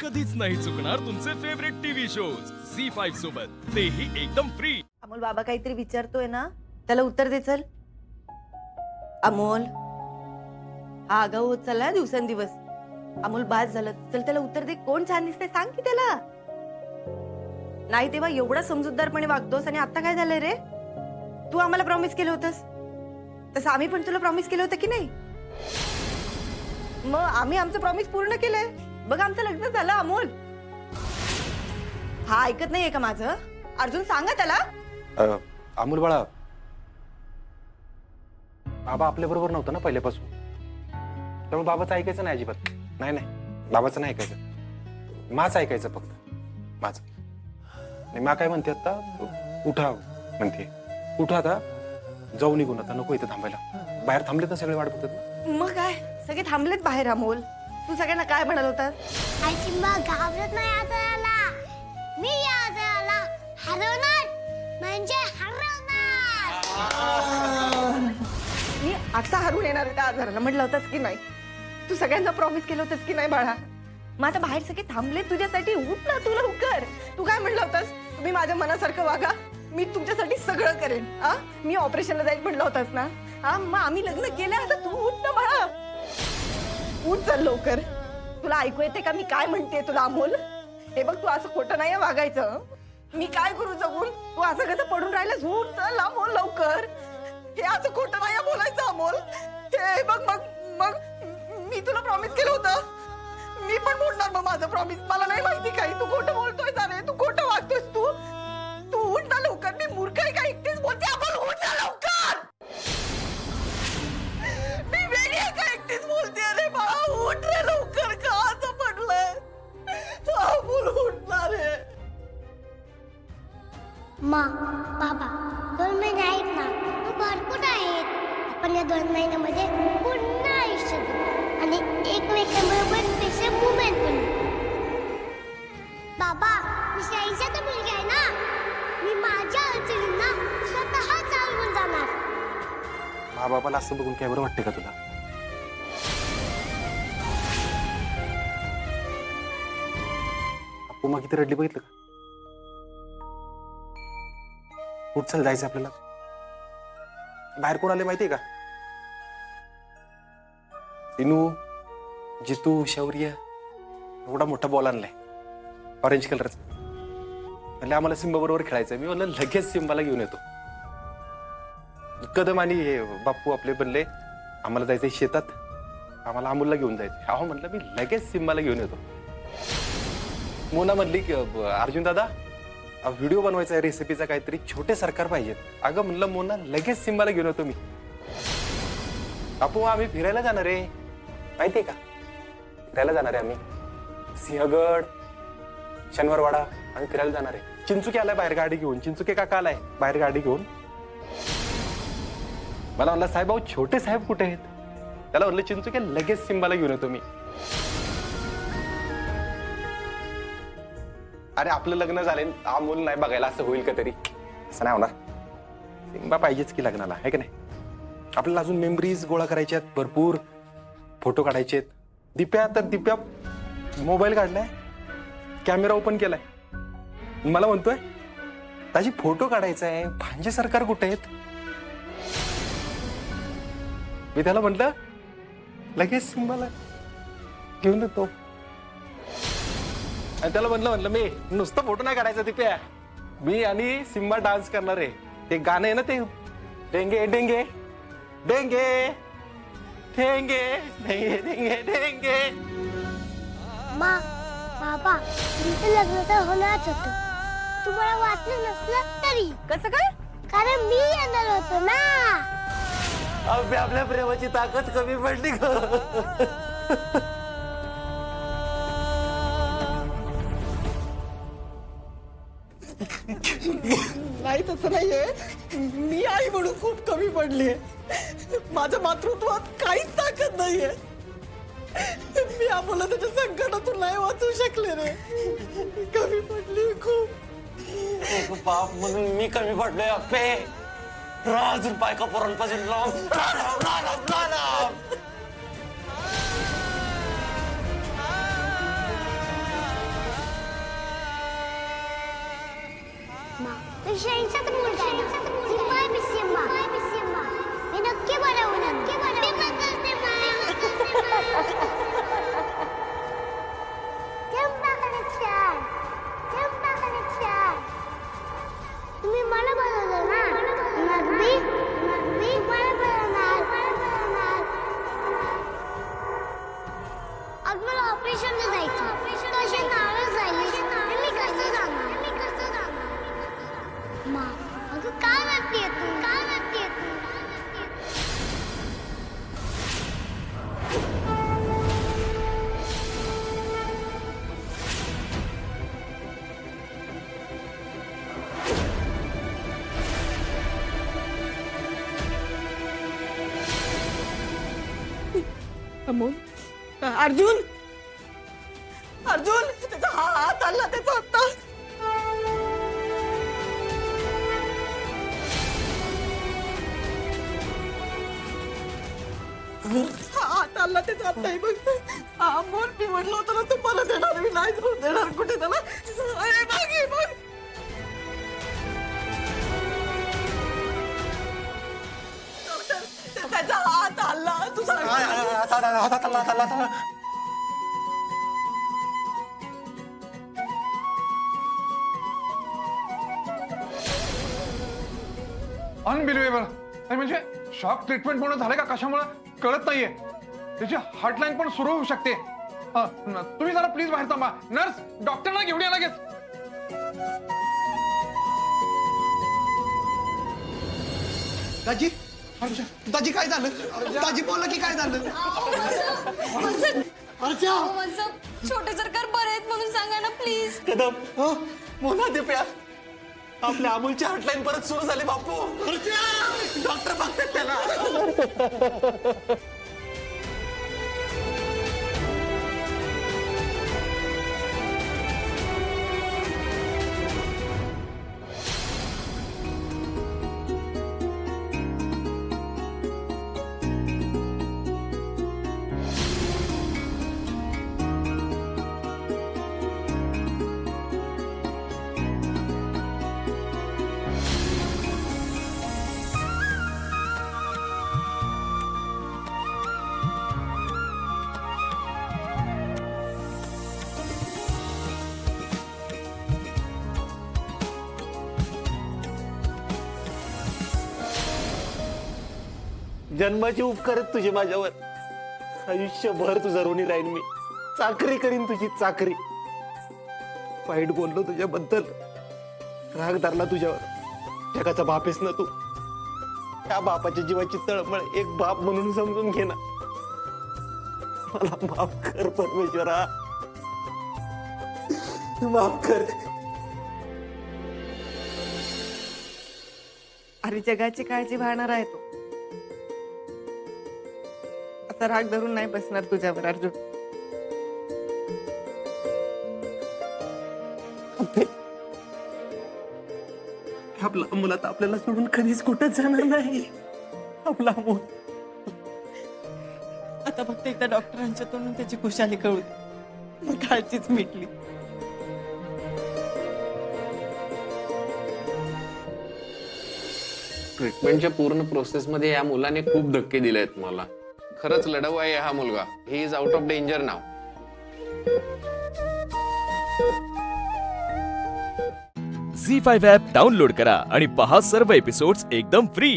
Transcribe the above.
कधीच नाही चुकणार तुमचे favourite TV shows Zee five सोबत. तेही एकदम फ्री अमोल बाबा काहीतरी विचारतोय ना? त्याला उत्तर दे चल. अमोल. हा आगाऊ होत चालला दिवसेंदिवस. अमोल बाद झालं. चल त्याला उत्तर दे. कोण छान दिसतंय? सांग की त्याला. नाही तेव्हा एवढा समजूतदारपणे वागतोस आणि आता काय झालंय रे? तू आम्हाला प्रॉमिस केलं होतंस. तसं आम्ही पण तुला प्रॉमिस केलं होतं की नाही? मग आम्ही आमचं प्रॉमिस पूर्ण केलंय. बघ आमचं लग्न झालं अमोल. हा ऐकत नाहीये का माझं? अर्जुन सांगा त्याला. अ, अमोल बाळा. बाबा आपल्या बरोबर नव्हतं ना पहिल्यापासून. त्यामुळे बाबाचं ऐकायचं नाही अजिबात. नाही नाही. बाबाचं नाही ऐकायचं. माझं ऐकायचं फक्त. माझं. आणि मा काय म्हणते आता? उठा म्हणते. उठा आता. जाऊ निघून आता. नको इथं थांबायला. बाहेर थांबलेत ना सगळे वाट बघतात मग काय? सगळे थांबलेत बाहेर अमोल. तू सगळ्यांना काय म्हणाल होतास आई चिंबा घाबरत नाही आजराला मी या आजराला हरवणार म्हणजे हरवणार. मी आता हरून येणार आहे त्या आजाराला. म्हटलं होतंस की नाही? तू सगळ्यांना प्रॉमिस केलं होतंस की नाही बाळा? मग आता बाहेर सगळे थांबले तुझ्यासाठी. उठ ना तू लवकर. तू काय म्हणलं होतंस? तुम्ही माझ्या मनासारखं वागा. मी तुमच्यासाठी सगळं करेन. आ? मी ऑपरेशनला जाईल म्हणलं होतंस ना? हा मग आम्ही लग्न केलं आता तू उठ ना बाळा. चल लवकर. तुला ऐकू येते का? मी काय म्हणते तुला अमोल? हे बघ तू असं खोटं नाही वागायचं मी काय करू जगून? तू असं कसं पडून राहिलं? झूट चल अमोल लवकर. हे असं खोटं नाही बोलायचं अमोल. हे बघ मग मग मी तुला प्रॉमिस केलं होतं. मी पण बोलणार मग माझं प्रॉमिस मला नाही माहिती काही. तू खोटं बोलतोय अरे तू खोटं वागतोयस तू. तू उठ ना लवकर. मी मूर्ख आहे का एकटीच मा बाबा दोन महिने आहेत ना तो भरपूर आहेत. आपण या दोन महिन्यामध्ये पूर्ण आयुष्य आणि एकमेकांबरोबर स्पेशल मुवमेंट करू बाबा मी शाईच्या मुलगी आहे ना? मी माझ्या अडचणींना स्वतः चालवून जाणार. मा बाबाला असं बघून काय बरं वाटते का तुला? अप्पू मग किती रडली बघितलं का? कुठ चल जायचं आपल्याला? बाहेर कोण आले माहितीये का? इनू जितू शौर्य एवढा मोठा बॉल आणलाय. ऑरेंज कलरचा म्हणजे आम्हाला सिंबा बरोबर खेळायचं मी म्हणलं लगेच सिंबाला घेऊन येतो. कदम आणि हे बाप्पू आपले बनले. आम्हाला जायचंय शेतात. आम्हाला अमूलला घेऊन जायचं अहो म्हटलं मी लगेच सिंबाला घेऊन येतो. मोना म्हणली की अर्जुन दादा व्हिडिओ बनवायचा आहे रेसिपीचा काहीतरी छोटे सरकार पाहिजेत. अगं म्हणलं मोना लगेच सिंबाला घेऊन येतो मी. अपू आम्ही फिरायला जाणार आहे. माहितीये का? फिरायला जाणार आहे आम्ही. सिंहगड शनिवारवाडा आम्ही फिरायला जाणार आहे. चिंचुके आलाय बाहेर गाडी घेऊन. चिंचुके काका आलाय बाहेर गाडी घेऊन. मला म्हणलं साहेबबाऊ छोटे साहेब कुठे आहेत? त्याला म्हणलं चिंचुके लगेच सिंबाला घेऊन येतो मी. अरे आपलं लग्न झालं हा मूल नाही बघायला असं होईल का तरी? असं नाही होणार. सिंबा पाहिजेच की लग्नाला आहे का नाही? आपल्याला अजून मेमरीज गोळा करायच्या आहेत भरपूर फोटो काढायचे आहेत. दिप्या तर दिप्या मोबाईल काढलाय कॅमेरा ओपन केलाय. मला म्हणतोय ताजी फोटो काढायचा आहे भांजे सरकार कुठे आहेत? मी त्याला म्हटलं लगेच सिंबाला घेऊन येतो आणि त्याला म्हटलं म्हटलं मी नुसतं फोटो नाही काढायचा तिथे मी आणि सिम्बा डान्स करणार आहे. ते गाणं आहे ना ते? डेंगे डेंगे डेंगे ठेंगे डेंगे डेंगे डेंगे. मा बाबा तुमचं लग्न तर होणारच होतं. तुम्हाला वाटलं नसलं तरी. कसं काय? कारण मी येणार होतो ना. आपल्या आपल्या प्रेमाची ताकद कमी पडली ग. नाही तसं नाहीये. मी आई म्हणून खूप कमी पडलीये माझ्या मातृत्वात काहीच ताकद नाहीये. मी आम्हाला त्याच्या संकटातून नाही वाचू शकले रे. कमी पडली खूप. बाप म्हणून मी कमी पडलोय अप्पे. अजून बायका पोरांपासून लांब लांब. एकशे ऐंशीचा मुलगा आहे अमोल. अर्जुन! अर्जुन! त्याचा हा हात आला त्याचा आता हा हात आला त्याचा आता बघ. अमोल मी म्हटलं होतं ना तू मला देणार मी नाही देणार कुठे त्याला सांग अनबिलिव्हेबल म्हणजे शॉक ट्रीटमेंट म्हणून झालं का? कशामुळे? कळत नाहीये. त्याची हार्टलाईन पण सुरू होऊ शकते. न- तुम्ही जरा प्लीज बाहेर थांबा. नर्स डॉक्टरना घेऊन या लगेच. दाजी दाजी काय झालं? दाजी बोला की काय झालं? माझं छोटे सरकार बरे आहेत म्हणून सांगा ना प्लीज कदम मोना ते प्या. आपल्या अमूलची हॉटलाईन परत सुरू झाली बापू. डॉक्टर बघतात त्याला. जन्माचे उपकार तुझे माझ्यावर. आयुष्यभर तुझा ऋणी राहीन मी. चाकरी करीन तुझी चाकरी. वाईट बोललो तुझ्याबद्दल. राग धरला तुझ्यावर. जगाचा बापेस ना तू. त्या बापाच्या जीवाची तळमळ एक बाप म्हणून समजून घे ना. मला माफ कर परमेश्वरा. माफ कर. अरे जगाची काळजी वाहणार आहे तो. आता राग धरून नाही बसणार तुझ्यावर अर्जुन. आपला मुलात आपल्याला सोडून कधीच कुठंच जाणार नाही. आपला मूल आता फक्त एकदा डॉक्टरांच्या तोंडून त्याची खुशाली कळू दे. मग काळजीच मिटली. ट्रीटमेंटच्या पूर्ण प्रोसेसमध्ये या मुलाने खूप धक्के दिले आहेत मला. खरंच लढव आहे हा मुलगा. He is out of danger now Zee five app download करा आणि पहा सर्व एपिसोड्स एकदम फ्री